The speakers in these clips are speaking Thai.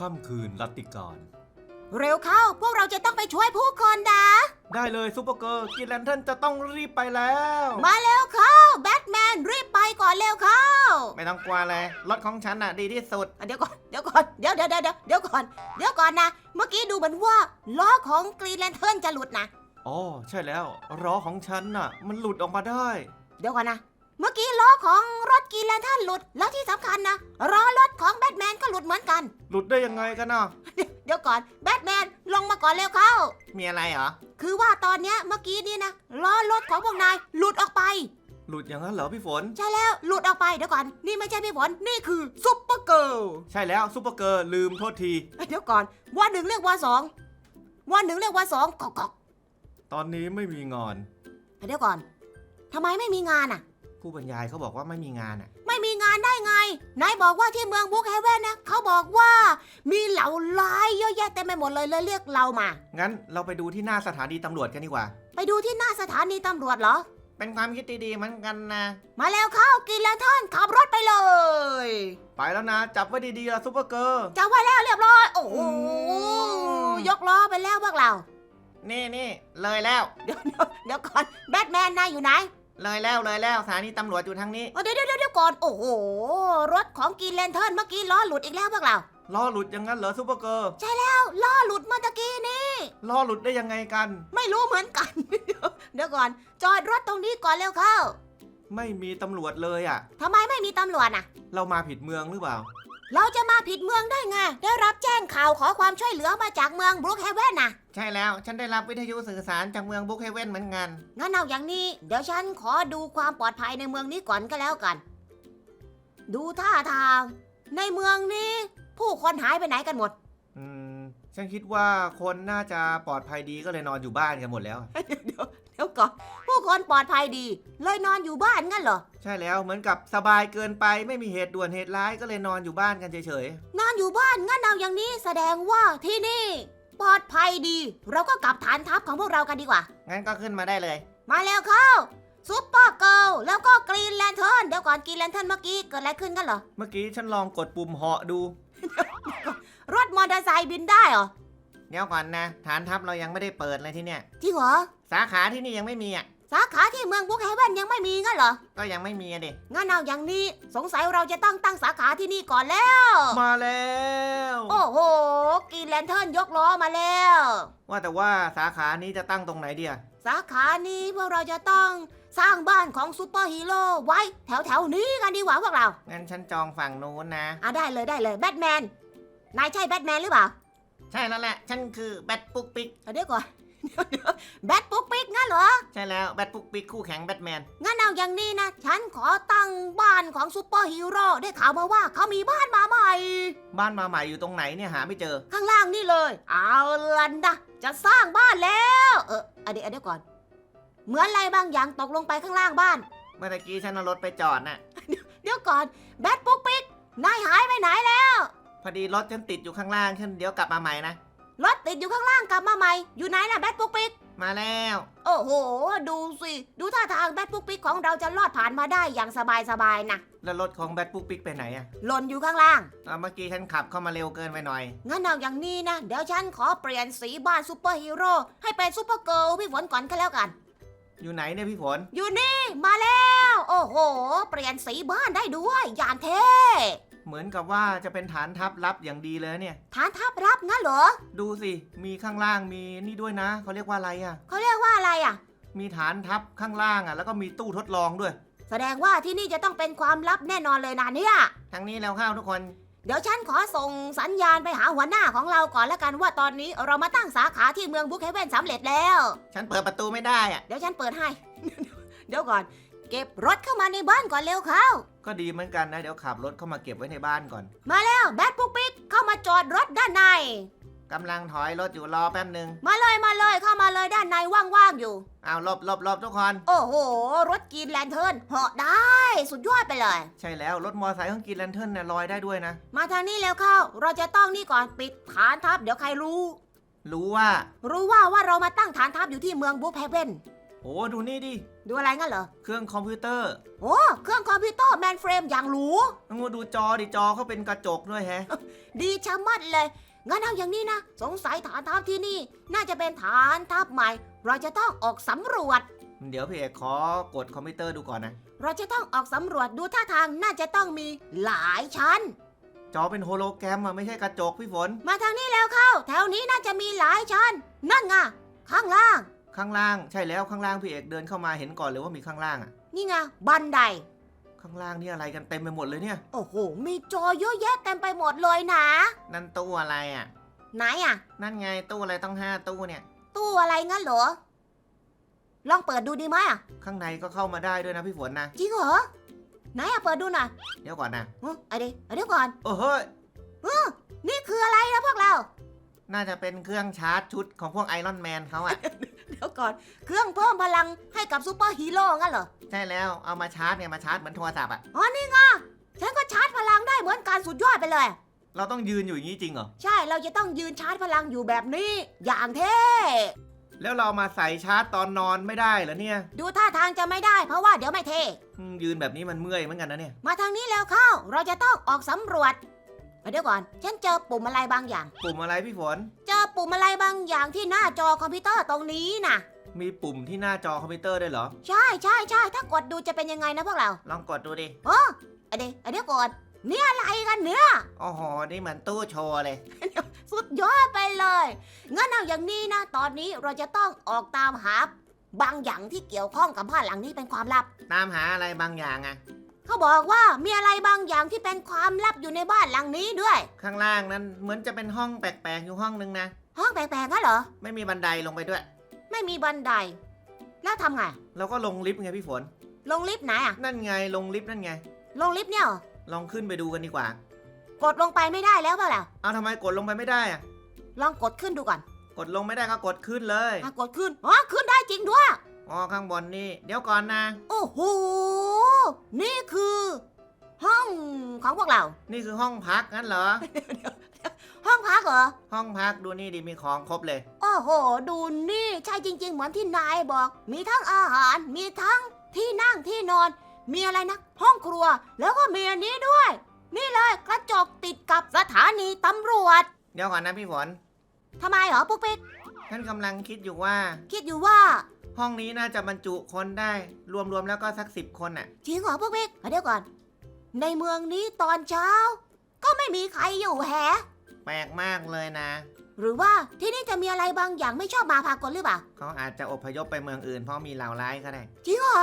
ค่ำคืนรัตติการเร็วเข้า พวกเราจะต้องไปช่วยผู้คนนะ ได้เลยซูเปอร์เกิร์ลกินแลนเทิร์นจะต้องรีบไปแล้ว มาเร็วเข้า แบทแมนรีบไปก่อนเร็วเข้า ไม่ต้องกลัวเลยรถของฉันน่ะดีที่สุดอะเดี๋ยวก่อน เดี๋ยวก่อน เดี๋ยวเดี๋ยวเดี๋ยวเดี๋ยวก่อน เดี๋ยวก่อนนะ เมื่อกี้ดูเหมือนว่าล้อของกรีนแลนเทิร์นจะหลุดนะ อ๋อ ใช่แล้วล้อของฉันน่ะ มันหลุดออกมาได้ เดี๋ยวก่อนนะ เมื่อกี้ล้อของรถกรีนแลนเทิร์นหลุด แล้วที่สำคัญนะล้อรถของแบทแมนก็หลุดเหมือนกัน หลุดได้ยังไงกันน่ะเดี๋ยวก่อนแบทแมนลงมาก่อนเร็วเข้า มีอะไรเหรอ คือว่าตอนเนี้ยเมื่อกี้นี่นะล้อรถของพวกนายหลุดออกไป หลุดอย่างนั้นเหรอพี่ฝน ใช่แล้วหลุดออกไปเดี๋ยวก่อน นี่ไม่ใช่พี่ฝนนี่คือซุปเปอร์เกิร์ลใช่แล้วซูเปอร์เกิร์ลลืมโทษที เดี๋ยวก่อนว่าหนึ่งเรียกว่าสองว่าหนึ่งเรียกว่าสองกอกกอกตอนนี้ไม่มีงานเดี๋ยวก่อนทำไมไม่มีงานอะ ผู้บรรยายเขาบอกว่าไม่มีงานอะ ไม่มีงานได้ไง นายบอกว่าที่เมืองบุ๊กเฮเว่นนะเขาบอกว่ามีเหล่าร้ายเยอะแยะเต็มไปหมดเลยเลยเรียกเรามา งั้นเราไปดูที่หน้าสถานีตำรวจกันดีกว่า ไปดูที่หน้าสถานีตำรวจเหรอ เป็นความคิดดีๆเหมือนกันนะ มาแล้วเข้ากินแล้วท่านขับรถไปเลย ไปแล้วนะ จับไว้ดีๆละซูเปอร์เกิร์ลจะไว้แล้วเรียบร้อย โอ้โหอืม ยกล้อไปแล้วพวกเรา นี่นี่เลยแล้ว เดี๋ยวเดี๋ยวเดี๋ยวก่อนแบทแมนนายอยู่ไหน เลยแล้วเลยแล้วสถานีตำรวจอยู่ทางนี้อ๋อเดี๋ยวเดี๋ยวเดี๋ยวก่อน โอ้โห รถของกินแลนเทิร์นเมื่อกี้ล้อหลุดอีกแล้วพวกเราล้อหลุดอย่างนั้นเหรอซูเปอร์เกิร์ลใช่แล้วล้อหลุดเมื่อตะกี้นี่ล้อหลุดได้ยังไงกัน ไม่รู้เหมือนกัน เดี๋ยวก่อน จอดรถตรงนี้ก่อนเร็วเข้า ไม่มีตำรวจเลยอะทำไมไม่มีตำรวจน่ะ เรามาผิดเมืองหรือเปล่า เราจะมาผิดเมืองได้ไง ได้รับแจ้งข่าวขอความช่วยเหลือมาจากเมืองบรูคเฮเว่นน่ะ ใช่แล้วฉันได้รับวิทยุสื่อสารจากเมืองบุกเฮเว่นเหมือนกัน งั้นเอาอย่างนี้ เดี๋ยวฉันขอดูความปลอดภัยในเมืองนี้ก่อนก็แล้วกัน ดูท่าทาง ในเมืองนี้ ผู้คนหายไปไหนกันหมด อืม ฉันคิดว่าคนน่าจะปลอดภัยดีก็เลยนอนอยู่บ้านกันหมดแล้ว เดี๋ยว เดี๋ยวเดี๋ยวก่อนผู้คนปลอดภัยดี เลยนอนอยู่บ้านงั้นเหรอ ใช่แล้วเหมือนกับสบายเกินไปไม่มีเหตุด่วนเหตุร้ายก็เลยนอนอยู่บ้านกันเฉยนอนอยู่บ้านงั้นเอาอย่างนี้แสดงว่าที่นี่ ปลอดภัยดี เราก็กลับฐานทัพของพวกเรากันดีกว่างั้นก็ขึ้นมาได้เลย มาแล้วเข้าซุปเปอร์เกิลแล้วก็กรีนแลนเทิร์นเดี๋ยวก่อนกรีนแลนเทิร์นเมื่อกี้เกิดอะไรขึ้นกันเหรอๆเมื่อกี้ฉันลองกดปุ่มเหาะดู รถมอเตอร์ไซค์บินได้เหรอ เดี๋ยวก่อนนะ ฐานทัพเรายังไม่ได้เปิดเลยที่เนี่ย จริงเหรอ สาขาที่นี่ยังไม่มีอะ สาขาที่เมืองบุกเฮเว่นยังไม่มีงั้นเหรอ ก็ยังไม่มีอะดิ งั้นเอาอย่างนี้ สงสัยเราจะต้องตั้งสาขาที่นี่ก่อนแล้ว มาแล้วโอ้โหกรีนแลนเทิร์นยกล้อมาแล้ว ว่าแต่ว่าสาขานี้จะตั้งตรงไหนเดียสาขานี้พวกเราจะต้องสร้างบ้านของซูเปอร์ฮีโร่ไว้แถวแถวๆนี้กันดีกว่าพวกเรางั้นฉันจองฝั่งนู้นนะ อะได้เลยได้เลยแบทแมน นายใช่แบทแมนหรือเปล่า ใช่แล้วแหละ ฉันคือแบทปุ๊กปิ๊กเอาเดี๋ยวก่อนเดี๋ยวเดี๋ยวแบทปุ๊กปิ๊กงั้นเหรอ ใช่แล้วแบทปุ๊กปิ๊กคู่แข่งแบทแมน งั้นเอาอย่างนี้นะ ฉันขอตั้งบ้านของซูเปอร์ฮีโร่ได้ข่าวมาว่าเขามีบ้านมาใหม่ บ้านมาใหม่อยู่ตรงไหนเนี่ยหาไม่เจอ ข้างล่างนี่เลย เอาลันนะ จะสร้างบ้านแล้ว เออเอาเดี๋ยวเอาเดี๋ยวก่อน เหมือนอะไรบางอย่างตกลงไปข้างล่างบ้าน เมื่อตะกี้ฉันเอารถไปจอดน่ะ เดี๋ยวก่อน แบทปุ๊กปิ๊กนายหายไปไหนแล้ว พอดีรถฉันติดอยู่ข้างล่างฉันเดี๋ยวกลับมาใหม่นะ รถติดอยู่ข้างล่างกลับมาใหม่ อยู่ไหนล่ะแบทปุ๊กปิ๊ก มาแล้ว โอ้โห ดูสิ ดูท่าทางแบทปุ๊กปิ๊กของเราจะลอดผ่านมาได้อย่างสบายๆนะแล้วรถของแบทปุ๊กปิ๊กไปไหนอะหล่นอยู่ข้างล่าง อะเมื่อกี้ฉันขับเข้ามาเร็วเกินไปหน่อย งั้นเอาอย่างนี้นะ เดี๋ยวฉันขอเปลี่ยนสีบ้านซูเปอร์ฮีโร่ให้เป็นซูเปอร์เกิร์ลพี่ฝนก่อนก็แล้วกัน อยู่ไหนเนี่ยพี่ฝน อยู่นี่มาแล้ว โอ้โห เปลี่ยนสีบ้านได้ด้วย อย่างเท่ เหมือนกับว่าจะเป็นฐานทัพลับอย่างดีเลยเนี่ย ฐานทัพรับงั้นเหรอดูสิ มีข้างล่างมีนี่ด้วยนะ เขาเรียกว่าอะไรอะเขาเรียกว่าอะไรอะ มีฐานทัพข้างล่างอะแล้วก็มีตู้ทดลองด้วย แสดงว่าที่นี่จะต้องเป็นความลับแน่นอนเลยนะเนี่ย ทางนี้แล้วเข้าทุกคน เดี๋ยวฉันขอส่งสัญญาณไปหาหัวหน้าของเราก่อนแล้วกันว่าตอนนี้เรามาตั้งสาขาที่เมืองบุคเฮเวนสำเร็จแล้ว ฉันเปิดประตูไม่ได้อะ เดี๋ยวฉันเปิดให้ เดี๋ยวก่อน เก็บรถเข้ามาในบ้านก่อนเร็วเข้า ก็ดีเหมือนกันนะเดี๋ยวขับรถเข้ามาเก็บไว้ในบ้านก่อนมาแล้วแบทปุ๊กปิ๊กเข้ามาจอดรถด้านใน กำลังถอยรถอยู่รอแป๊บหนึ่งมาเลยมาเลยเข้ามาเลยด้านในว่างๆอยู่เอาหลบหลบหลบทุกคน โอ้โห รถกินแลนเทิร์นเหาะได้ สุดยอดไปเลย ใช่แล้วรถมอเตอร์ไซค์ของกินแลนเทิร์นเนี่ยลอยได้ด้วยนะ มาทางนี้แล้วเข้า เราจะต้องนี่ก่อนปิดฐานทัพเดี๋ยวใครรู้ รู้ว่า รู้ว่าว่าเรามาตั้งฐานทัพอยู่ที่เมืองบุ๊กเฮเว่นโโอ้ดูนี่ดิ ดูอะไรงั้นเหรอ เครื่องคอมพิวเตอร์โอ้เครื่องคอมพิวเตอร์แมนเฟรมอย่างหรู งูดูจอดิจอเขาเป็นกระจกด้วยแฮะ ดีชะมัดเลย งั้นเอาอย่างนี้นะ สงสัยฐานทัพที่นี่ น่าจะเป็นฐานทัพใหม่ เราจะต้องออกสำรวจ เดี๋ยวพี่เอกขอกดคอมพิวเตอร์ดูก่อนนะ เราจะต้องออกสำรวจดูท่าทางน่าจะต้องมีหลายชั้น จอเป็นโฮโลแกรมอะไม่ใช่กระจกพี่ฝน มาทางนี้แล้วเข้า แถวนี้น่าจะมีหลายชั้น นั่นไงข้างล่าง ข้างล่างใช่แล้วข้างล่างพี่เอกเดินเข้ามาเห็นก่อนเลยว่ามีข้างล่างอะนี่ไงบันได ข้างล่างนี่อะไรกันเต็มไปหมดเลยเนี่ย โอ้โห มีจอเยอะแยะเต็มไปหมดเลยนะ นั่นตู้อะไรอะไหนอะนั่นไงตู้อะไรต้องห้าตู้เนี่ย ตู้อะไรงั้นเหรอ ลองเปิดดูดีไหมอะข้างในก็เข้ามาได้ด้วยนะพี่ฝนนะ จริงเหรอ ไหนอะเปิดดูหน่อยเดี๋ยวก่อนนะอืมเอาดิเอาเดี๋ยวก่อน โอ้เฮ้ยนี่คืออะไรนะพวกเรา น่าจะเป็นเครื่องชาร์จชุดของพวกไอรอนแมนเขาอะ เดี๋ยวก่อน เครื่องเพิ่มพลังให้กับซูเปอร์ฮีโร่งั้นเหรอ ใช่แล้วเอามาชาร์จเนี่ยมาชาร์จเหมือนโทรศัพท์อะอ๋อ นี่ไงฉันก็ชาร์จพลังได้เหมือนกันสุดยอดไปเลย เราต้องยืนอยู่อย่างนี้จริงเหรอ ใช่ เราจะต้องยืนชาร์จพลังอยู่แบบนี้ อย่างเท่ แล้วเรามาใส่ชาร์จตอนนอนไม่ได้เหรอเนี่ยดูท่าทางจะไม่ได้เพราะว่าเดี๋ยวไม่เท่ อืมยืนแบบนี้มันเมื่อยเหมือนกันนะเนี่ย มาทางนี้แล้วเข้า เราจะต้องออกสำรวจ เดี๋ยวก่อน ฉันเจอปุ่มอะไรบางอย่าง ปุ่มอะไรพี่ฝน เจอปุ่มอะไรบางอย่างที่หน้าจอคอมพิวเตอร์ตรงนี้น่ะ มีปุ่มที่หน้าจอคอมพิวเตอร์ด้วยเหรอ ใช่ใช่ใช่ถ้ากดดูจะเป็นยังไงนะพวกเราลองกดดูดิเดี๋ยวเดี๋ยวก่อนนี่อะไรกันเนี่ย โอ้โห นี่เหมือนตู้โชว์เลย สุดยอดไปเลย งั้นเอาอย่างนี้นะ ตอนนี้เราจะต้องออกตามหาบางอย่างที่เกี่ยวข้องกับบ้านหลังนี้เป็นความลับ ตามหาอะไรบางอย่างอะ เขาบอกว่ามีอะไรบางอย่างที่เป็นความลับอยู่ในบ้านหลังนี้ด้วย ข้างล่างนั้นเหมือนจะเป็นห้องแปลกๆอยู่ห้องนึงนะ ห้องแปลกๆกันเหรอ ไม่มีบันไดลงไปด้วย ไม่มีบันได แล้วทำไง เราก็ลงลิฟต์ไงพี่ฝน ลงลิฟต์ไหนอะนั่นไงลงลิฟต์นั่นไง ลงลิฟต์เนี่ยเหรอลองขึ้นไปดูกันดีกว่า กดลงไปไม่ได้แล้วเปล่าล่ะ เอาทำไมกดลงไปไม่ได้อะลองกดขึ้นดูก่อนกดลงไม่ได้ก็กดขึ้นเลยอะกดขึ้น อ๋อ ขึ้นได้จริงด้วย อ๋อข้างบนนี่ เดี๋ยวก่อนนะ โอ้โห นี่คือ ห้องของพวกเรา นี่คือห้องพักงั้นเหรอ ห้องพักเหรอ ห้องพักดูนี่ดิมีของครบเลย โอ้โห ดูนี่ใช่จริง ๆ เหมือนที่นายบอก มีทั้งอาหาร มีทั้งที่นั่งที่นอน มีอะไรนะ ห้องครัว แล้วก็มีอันนี้ด้วย นี่เลยกระจกติดกับสถานีตำรวจเดี๋ยวก่อนนะพี่ฝนทำไมเหรอปุ๊กปิ๊กฉันกำลังคิดอยู่ว่า คิดอยู่ว่า ห้องนี้น่าจะบรรจุคนได้ รวมๆแล้วก็สักสิบคนน่ะ จริงเหรอปุ๊กปิ๊กเดี๋ยวก่อน ในเมืองนี้ตอนเช้า ก็ไม่มีใครอยู่แฮะ แปลกมากเลยนะ หรือว่าที่นี่จะมีอะไรบางอย่างไม่ชอบมาพากลหรือเปล่า เขาอาจจะอพยพไปเมืองอื่นเพราะมีเหล่าร้ายก็ได้ จริงเหรอ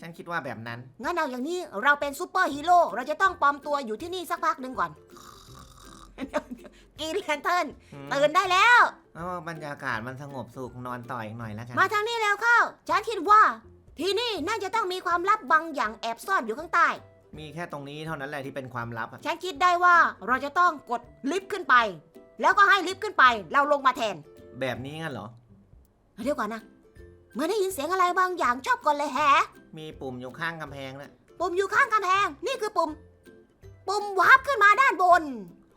ฉันคิดว่าแบบนั้น งั้นเอาอย่างนี้เราเป็นซูเปอร์ฮีโร่เราจะต้องปลอมตัวอยู่ที่นี่สักพักหนึ่งก่อนกรีนแลนเทิร์นอืมตื่นได้แล้ว เออบรรยากาศมันสงบสุขนอนต่ออีกหน่อยแล้วกันมาทางนี้แล้วเข้า ฉันคิดว่า ที่นี่น่าจะต้องมีความลับบางอย่างแอบซ่อนอยู่ข้างใต้ มีแค่ตรงนี้เท่านั้นแหละที่เป็นความลับอะฉันคิดได้ว่าเราจะต้องกดลิฟต์ขึ้นไป แล้วก็ให้ลิฟต์ขึ้นไป เราลงมาแทน แบบนี้งั้นเหรอ เดี๋ยวก่อนนะเมื่อได้ยินเสียงอะไรบางอย่างชอบกดเลยแฮะ มีปุ่มอยู่ข้างกำแพงนะปุ่มอยู่ข้างกำแพง นี่คือปุ่ม ปุ่มวาร์ปขึ้นมาด้านบน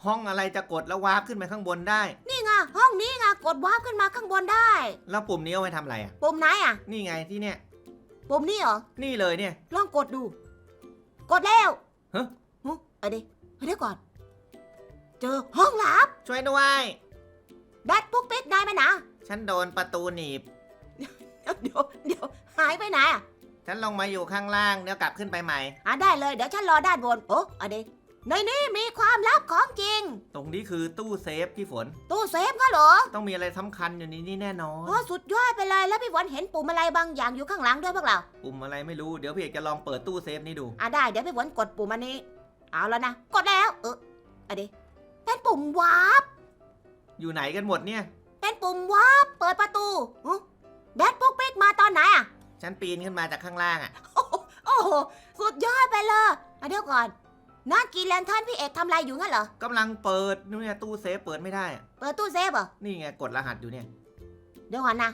ห้องอะไรจะกดแล้ววาร์ปขึ้นไปข้างบนได้ นี่ไงห้องนี้ไงกดวาร์ปขึ้นมาข้างบนได้ แล้วปุ่มนี้เอาไว้ทำอะไรอะ ปุ่มไหนอะ นี่ไงที่เนี่ย ปุ่มนี้เหรอ นี่เลยเนี่ย ลองกดดู กดแล้วฮะ ฮะเอาดิเอาเดี๋ยวก่อน เจอห้องลับช่วยด้วยแบทปุ๊กปิ๊กได้ไหมนะฉันโดนประตูหนีบ เดี๋ยวเดี๋ยวหายไปไหนอะ ฉันลงมาอยู่ข้างล่างเดี๋ยวกลับขึ้นไปใหม่ อะได้เลยเดี๋ยวฉันรอด้านบนโอ้เอาดิ ในนี้มีความลับของจริง ตรงนี้คือตู้เซฟพี่ฝน ตู้เซฟก็เหรอต้องมีอะไรสำคัญอยู่ในนี้แน่นอน โอ้สุดยอดไปเลยแล้วพี่ฝนเห็นปุ่มอะไรบางอย่างอยู่ข้างหลังด้วยพวกเรา ปุ่มอะไรไม่รู้ เดี๋ยวพี่เอกจะลองเปิดตู้เซฟนี้ดู อะได้เดี๋ยวพี่ฝนกดปุ่มอันนี้ เอาแล้วนะ กดแล้ว เออเอาดิเป็นปุ่มวาร์ปอยู่ไหนกันหมดเนี่ย เป็นปุ่มวาร์ปเปิดประตูหึแบทปุ๊กปิ๊กมาตอนไหนอะ ฉันปีนขึ้นมาจากข้างล่างอะโอ้โหสุดยอดไปเลยอะเดี๋ยวก่อน นั่นกีแลนเทิร์นพี่เอกทำอะไรอยู่งั้นเหรอ กำลังเปิดนู่นเนี่ยตู้เซฟเปิดไม่ได้อะเปิดตู้เซฟเหรอ นี่ไงกดรหัสอยู่เนี่ยเดี๋ยวก่อนนะ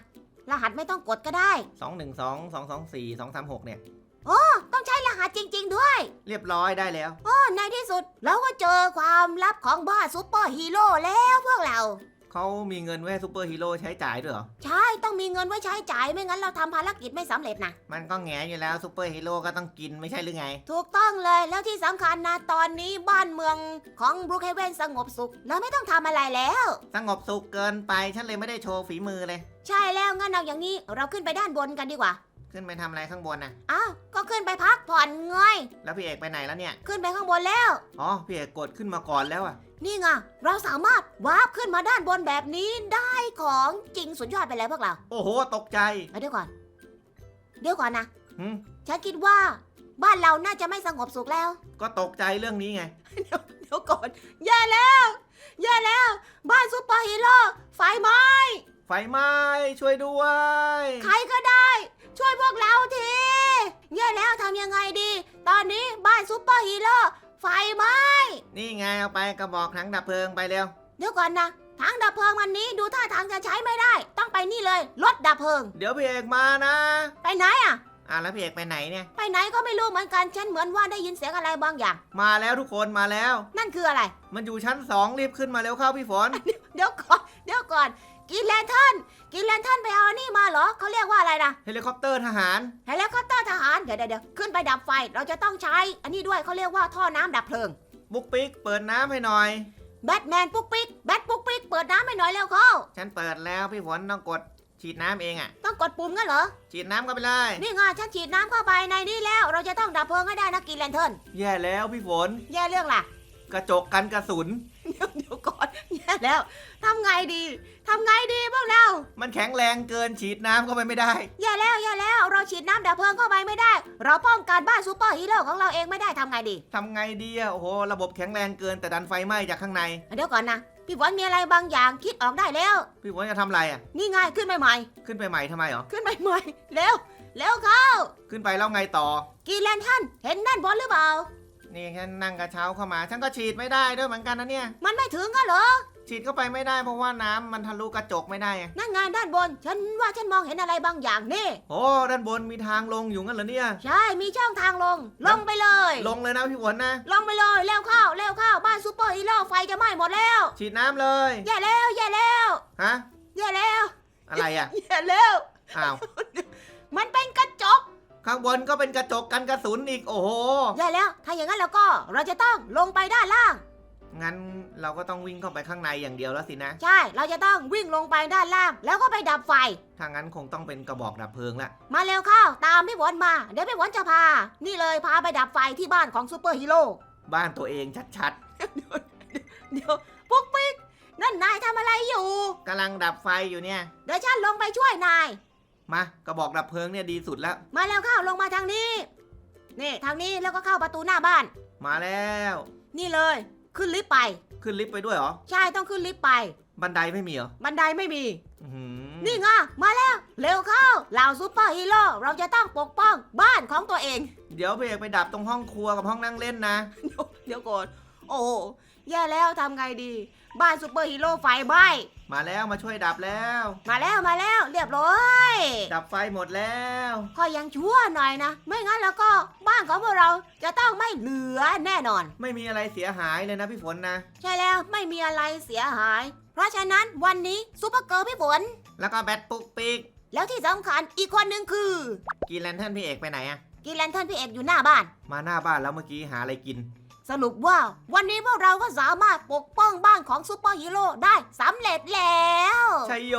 รหัสไม่ต้องกดก็ได้ สองหนึ่งสองสองสองสี่สองสามหกเนี่ย ต้องใช้รหัสจริง ๆ ด้วย เรียบร้อยได้แล้วโอ้ในที่สุดเราก็เจอความลับของบ้านซูเปอร์ฮีโร่แล้วพวกเรา เขามีเงินไว้ให้ซูเปอร์ฮีโร่ใช้จ่ายด้วยเหรอ ใช่ ต้องมีเงินไว้ใช้จ่าย ไม่งั้นเราทำภารกิจไม่สำเร็จนะ มันก็แงอยู่แล้วซูเปอร์ฮีโร่ก็ต้องกินไม่ใช่หรือไง ถูกต้องเลย แล้วที่สำคัญนะ ตอนนี้บ้านเมืองของบรูคเฮเวนสงบสุข เราไม่ต้องทำอะไรแล้ว สงบสุขเกินไปฉันเลยไม่ได้โชว์ฝีมือเลย ใช่แล้วงั้นเอาอย่างนี้ เราขึ้นไปด้านบนกันดีกว่า ขึ้นไปทำอะไรข้างบนน่ะ อ้าว ก็ขึ้นไปพักผ่อนไงแล้วพี่เอกไปไหนแล้วเนี่ย ขึ้นไปข้างบนแล้ว อ๋อ พี่เอกกดขึ้นมาก่อนแล้วอะนี่ไง เราสามารถวาร์ปขึ้นมาด้านบนแบบนี้ได้ของจริงสุดยอดไปเลยพวกเราโอ้โห ตกใจเอาเดี๋ยวก่อน เดี๋ยวก่อนนะหืมฉันคิดว่า บ้านเราน่าจะไม่สงบสุขแล้ว ก็ตกใจเรื่องนี้ไง เดี๋ยวก่อน แย่แล้ว แย่แล้ว บ้านซูเปอร์ฮีโร่ไฟไหม้ไฟไหม้ช่วยด้วย ใครก็ได้ ช่วยพวกเราทีแย่แล้วทำยังไงดี ตอนนี้บ้านซูเปอร์ฮีโร่ไฟไหม้นี่ไงเอาไปกระบอกถังดับเพลิงไปเร็ว เดี๋ยวก่อนนะถังดับเพลิงวันนี้ดูท่าทางจะใช้ไม่ได้ ต้องไปนี่เลยรถดับเพลิง เดี๋ยวพี่เอกมานะไปไหนอะอะแล้วพี่เอกไปไหนเนี่ย ไปไหนก็ไม่รู้เหมือนกันฉันเหมือนว่าได้ยินเสียงอะไรบางอย่าง มาแล้วทุกคนมาแล้ว นั่นคืออะไร มันอยู่ชั้นสองรีบขึ้นมาเร็วเข้าพี่ฝน เดี๋ยวก่อน เดี๋ยวก่อน กินแลนเทิร์นกินแลนเทิร์นไปเอาอันนี่มาเหรอเขาเรียกว่าอะไรนะเฮลิคอปเตอร์ทหาร เฮลิคอปเตอร์ทหารเดี๋ยวเดี๋ยวเดี๋ยวขึ้นไปดับไฟเราจะต้องใช้ อันนี้ด้วยเขาเรียกว่าท่อน้ำดับเพลิง บุ๊กปิ๊กเปิดน้ำให้หน่อย แบทแมนปุ๊กปิ๊กแบทปุ๊กปิ๊กเปิดน้ำให้หน่อยเร็วเข้าฉันเปิดแล้วพี่ฝนต้องกดฉีดน้ำเองอะ ต้องกดปุ่มงั้นเหรอ ฉีดน้ำก็ไปเลย นี่ไงฉันฉีดน้ำเข้าไปในนี่แล้ว เราจะต้องดับเพลิงให้ได้นะกินแลนเทิร์นแย่แล้วพี่ฝน แย่เรื่องล่ะ กระจกกันกระสุน เดี๋ยวเดี๋ยวก่อน แย่แล้วทำไงดีทำไงดีพวกเรา มันแข็งแรงเกินฉีดน้ำเข้าไปไม่ได้แย่แล้วแย่แล้วเราฉีดน้ำดับเพลิงเข้าไปไม่ได้ เราป้องกันบ้านซูเปอร์ฮีโร่ของเราเองไม่ได้ทำไงดี ทำไงดีอะโอ้โห ระบบแข็งแรงเกินแต่ดันไฟไหม้จากข้างใน เดี๋ยวก่อนนะ พี่ฝนมีอะไรบางอย่างคิดออกได้แล้ว พี่ฝนจะทำอะไรอะนี่ไงขึ้นไปใหม่ขึ้นไปใหม่ทำไมเหรอขึ้นไปใหม่เร็วเร็วเข้าขึ้นไปแล้วไงต่อ กีแลนท่านเห็นด้านบนหรือเปล่า นี่ฉันนั่งกระเช้าเข้ามา ฉันก็ฉีดไม่ได้ด้วยเหมือนกันนะเนี่ย มันไม่ถึงก็เหรอ ฉีดเข้าไปไม่ได้เพราะว่าน้ำมันทะลุกระจกไม่ได้อะนั่นไงด้านบน ฉันว่าฉันมองเห็นอะไรบางอย่างนี่ โอ้ด้านบนมีทางลงอยู่งั้นเหรอเนี่ย ใช่ มีช่องทางลง ลงไปเลย ลงเลยนะพี่ฝนนะ ลงไปเลย เร็วเข้า เร็วเข้า บ้านซูเปอร์ฮีโร่ไฟจะไหม้หมดแล้ว ฉีดน้ำเลย แย่แล้ว แย่แล้ว ฮะ แย่แล้ว อะไรอะแย่แล้ว อ้าว มันเป็นกระจก ข้างบนก็เป็นกระจกกันกระสุนอีกโอ้โห แย่แล้ว ถ้าอย่างนั้นแล้วก็เราจะต้องลงไปด้านล่าง งั้นเราก็ต้องวิ่งเข้าไปข้างในอย่างเดียวแล้วสินะ ใช่ เราจะต้องวิ่งลงไปด้านล่าง แล้วก็ไปดับไฟ ถ้างั้นคงต้องเป็นกระบอกดับเพลิงละ มาเร็วเข้า ตามพี่ฝนมา เดี๋ยวพี่ฝนจะพา นี่เลยพาไปดับไฟที่บ้านของซูเปอร์ฮีโร่ บ้านตัวเองชัดเดี๋ยวปุ๊กปิ๊กนั่นนายทำอะไรอยู่กำลังดับไฟอยู่เนี่ย เดี๋ยวฉันลงไปช่วยนายๆ มากระบอกดับเพลิงเนี่ยดีสุดแล้ว มาแล้วเข้าลงมาทางนี้ นี่ทางนี้แล้วก็เข้าประตูหน้าบ้าน มาแล้ว นี่เลย ขึ้นลิฟต์ไป ขึ้นลิฟต์ไปด้วยเหรอ ใช่ต้องขึ้นลิฟต์ไป บันไดไม่มีเหรอบันไดไม่มี อื้อหือนี่ไงมาแล้ว เร็วเข้าเหล่าซูเปอร์ฮีโร่เราจะต้องปกป้องบ้านของตัวเอง เดี๋ยวพี่เอกไปดับตรงห้องครัวกับห้องนั่งเล่นนะ เดี๋ยวเดี๋ยวก่อน โอ้โห แย่แล้วทำไงดี บ้านซูเปอร์ฮีโร่ไฟไหม้มาแล้วมาช่วยดับแล้ว มาแล้วมาแล้วเรียบร้อยดับไฟหมดแล้วก็ยังชั่วหน่อยนะ ไม่งั้นแล้วก็บ้านของพวกเราจะต้องไม่เหลือแน่นอน ไม่มีอะไรเสียหายเลยนะพี่ฝนนะ ใช่แล้วไม่มีอะไรเสียหาย เพราะฉะนั้นวันนี้ซูเปอร์เกิร์ลพี่ฝนแล้วก็แบตปุ๊กปิ๊กแล้วที่สำคัญอีกคนหนึ่งคือ กินแลนเทิร์นพี่เอกไปไหนอะกินแลนเทิร์นพี่เอกอยู่หน้าบ้าน มาหน้าบ้านแล้วเมื่อกี้หาอะไรกิน สรุปว่าวันนี้พวกเราก็สามารถปกป้องบ้านของซูเปอร์ฮีโร่ได้สำเร็จแล้ว ชัยโย